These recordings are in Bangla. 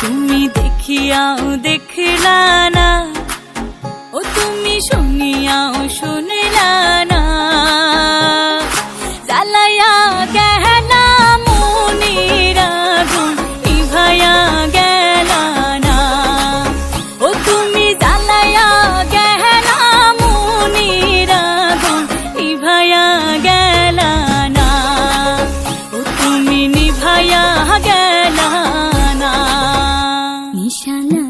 তুমি দেখিয়াও দেখলা না। ও তুমি শুনিয়াও শুনলা না। জ্বালাইয়া গেলা মনির আগুন নিভাইয়া গেলা না। ও তুমি জ্বালাইয়া গেলা মনির আগুন নিভাইয়া গেলা না। ও তুমি নিভাইয়া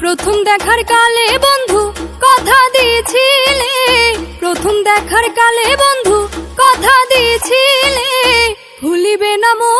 প্রথম দেখার কালে বন্ধু কথা দিয়েছিলে। প্রথম দেখার কালে বন্ধু কথা দিয়েছিলে। ভুলিবে না মোরে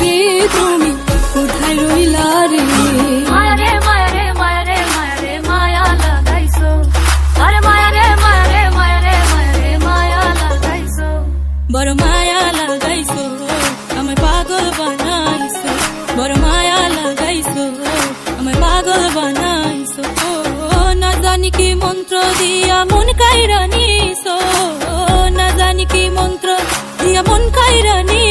মায়া লাগাইছো আমার পাগল বানাইছো, বড় মায়া লাগাইছো আমার পাগল বানাইছো। না জানি কি মন্ত্র দিয়া মন কাইরা নিছো না জানি কি মন্ত্র দিয়া মন কাইরা নিছো